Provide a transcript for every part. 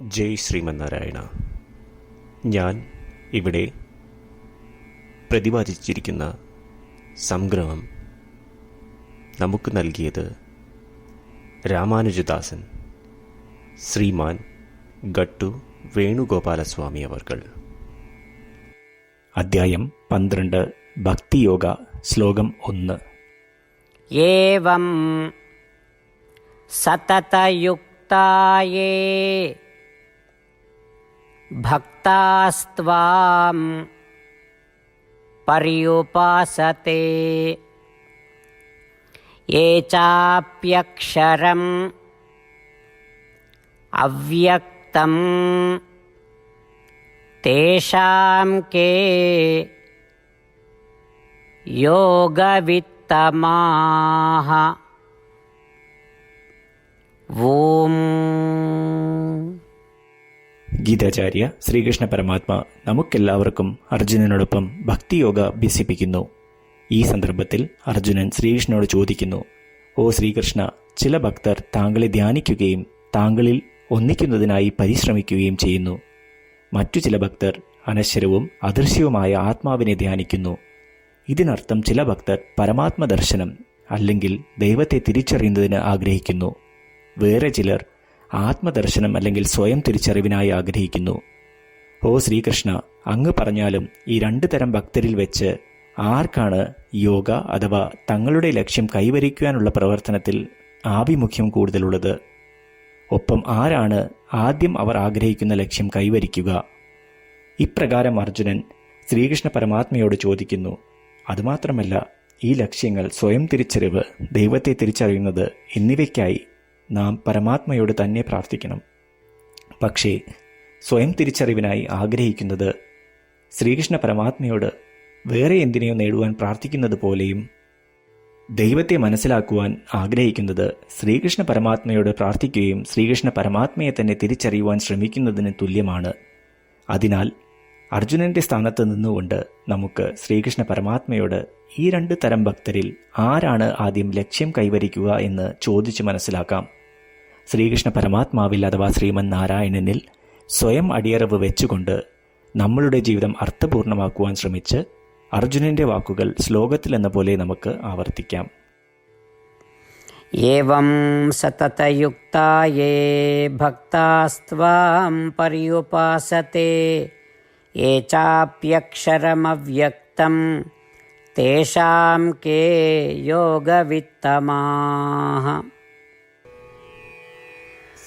ജയ് ശ്രീമന്നാരായണ. ഞാൻ ഇവിടെ പ്രതിപാദിച്ചിരിക്കുന്ന സംഗ്രഹം നമുക്ക് നൽകിയത് രാമാനുജദാസൻ ശ്രീമാൻ ഗട്ടു വേണുഗോപാലസ്വാമി അവർകൾ. അദ്ധ്യായം പന്ത്രണ്ട് ഭക്തിയോഗ ശ്ലോകം ഒന്ന്. ഏവം സതതയുക്തായേ भक्तास्त्वां पर्युपासते। ये चाप्यक्षरम् अव्यक्तं तेषां के योगवित्तमाः। ॐ ഗീതാചാര്യ ശ്രീകൃഷ്ണ പരമാത്മ നമുക്കെല്ലാവർക്കും അർജുനനോടൊപ്പം ഭക്തിയോഗ അഭ്യസിപ്പിക്കുന്നു. ഈ സന്ദർഭത്തിൽ അർജുനൻ ശ്രീകൃഷ്ണനോട് ചോദിക്കുന്നു ഓ ശ്രീകൃഷ്ണ ചില ഭക്തർ താങ്കളെ ധ്യാനിക്കുകയും താങ്കളിൽ ഒന്നിക്കുന്നതിനായി പരിശ്രമിക്കുകയും ചെയ്യുന്നു. മറ്റു ചില ഭക്തർ അനശ്വരവും അദൃശ്യവുമായ ആത്മാവിനെ ധ്യാനിക്കുന്നു. ഇതിനർത്ഥം ചില ഭക്തർ പരമാത്മ ദർശനം അല്ലെങ്കിൽ ദൈവത്തെ തിരിച്ചറിയുന്നതിന് ആഗ്രഹിക്കുന്നു. വേറെ ചിലർ ആത്മദർശനം അല്ലെങ്കിൽ സ്വയം തിരിച്ചറിവിനായി ആഗ്രഹിക്കുന്നു. ഓ ശ്രീകൃഷ്ണ അങ്ങ് പറഞ്ഞാലും ഈ രണ്ടു തരം ഭക്തരിൽ വെച്ച് ആർക്കാണ് യോഗ അഥവാ തങ്ങളുടെ ലക്ഷ്യം കൈവരിക്കുവാനുള്ള പ്രവർത്തനത്തിൽ ആഭിമുഖ്യം കൂടുതലുള്ളത്? ഒപ്പം ആരാണ് ആദ്യം അവർ ആഗ്രഹിക്കുന്ന ലക്ഷ്യം കൈവരിക്കുക? ഇപ്രകാരം അർജുനൻ ശ്രീകൃഷ്ണ പരമാത്മയോട് ചോദിക്കുന്നു അതുമാത്രമല്ല ഈ ലക്ഷ്യങ്ങൾ സ്വയം തിരിച്ചറിവ് ദൈവത്തെ തിരിച്ചറിയുന്നത് എന്നിവയ്ക്കായി നാം പരമാത്മയോട് തന്നെ പ്രാർത്ഥിക്കണം. പക്ഷേ സ്വയം തിരിച്ചറിവിനായി ആഗ്രഹിക്കുന്നത് ശ്രീകൃഷ്ണ പരമാത്മയോട് വേറെ എന്തിനെയോ നേടുവാൻ പ്രാർത്ഥിക്കുന്നത് പോലെയും ദൈവത്തെ മനസ്സിലാക്കുവാൻ ആഗ്രഹിക്കുന്നത് ശ്രീകൃഷ്ണ പരമാത്മയോട് പ്രാർത്ഥിക്കുകയും ശ്രീകൃഷ്ണ പരമാത്മയെ തന്നെ തിരിച്ചറിയുവാൻ ശ്രമിക്കുന്നതിന് തുല്യമാണ്. അതിനാൽ അർജുനന്റെ സ്ഥാനത്ത് നിന്നുകൊണ്ട് നമുക്ക് ശ്രീകൃഷ്ണ പരമാത്മയോട് ഈ രണ്ട് തരം ഭക്തരിൽ ആരാണ് ആദ്യം ലക്ഷ്യം കൈവരിക്കുക എന്ന് ചോദിച്ചു മനസ്സിലാക്കാം. ശ്രീകൃഷ്ണ പരമാത്മാവിൽ അഥവാ ശ്രീമൻ നാരായണനിൽ സ്വയം അടിയറവ് വെച്ചുകൊണ്ട് നമ്മളുടെ ജീവിതം അർത്ഥപൂർണമാക്കുവാൻ ശ്രമിച്ച് അർജുനന്റെ വാക്കുകൾ ശ്ലോകത്തിലെന്ന പോലെ നമുക്ക് ആവർത്തിക്കാം. ഏവം സതതയുക്തായേ ഭക്താസ്ത്വാം പര്യുപാസത്തെ ഏ തേഷാം കേ യോഗവിത്തമാഹ.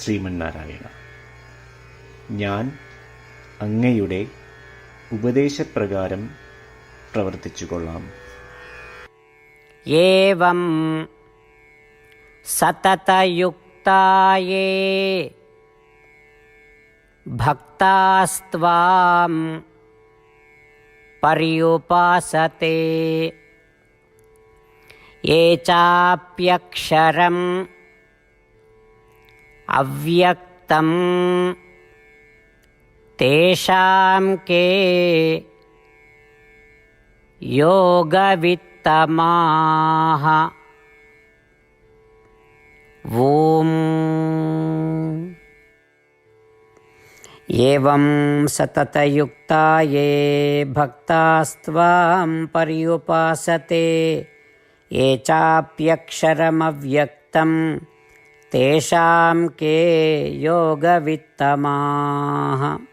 ശ്രീമന്നാരായണ ഞാൻ അങ്ങയുടെ ഉപദേശപ്രകാരം പ്രവർത്തിച്ചുകൊള്ളാം एवं सततयुक्ता ये भक्तास्त्वां पर्युपासते ये चाप्यक्षरम् अव्यक्तं तेषां के योगवित्तमाः। ॐ एवं सततयुक्ता ये भक्तास्त्वां पर्युपासते ये चाप्यक्षरमव्यक्तं तेषां के योगवित्तमाः।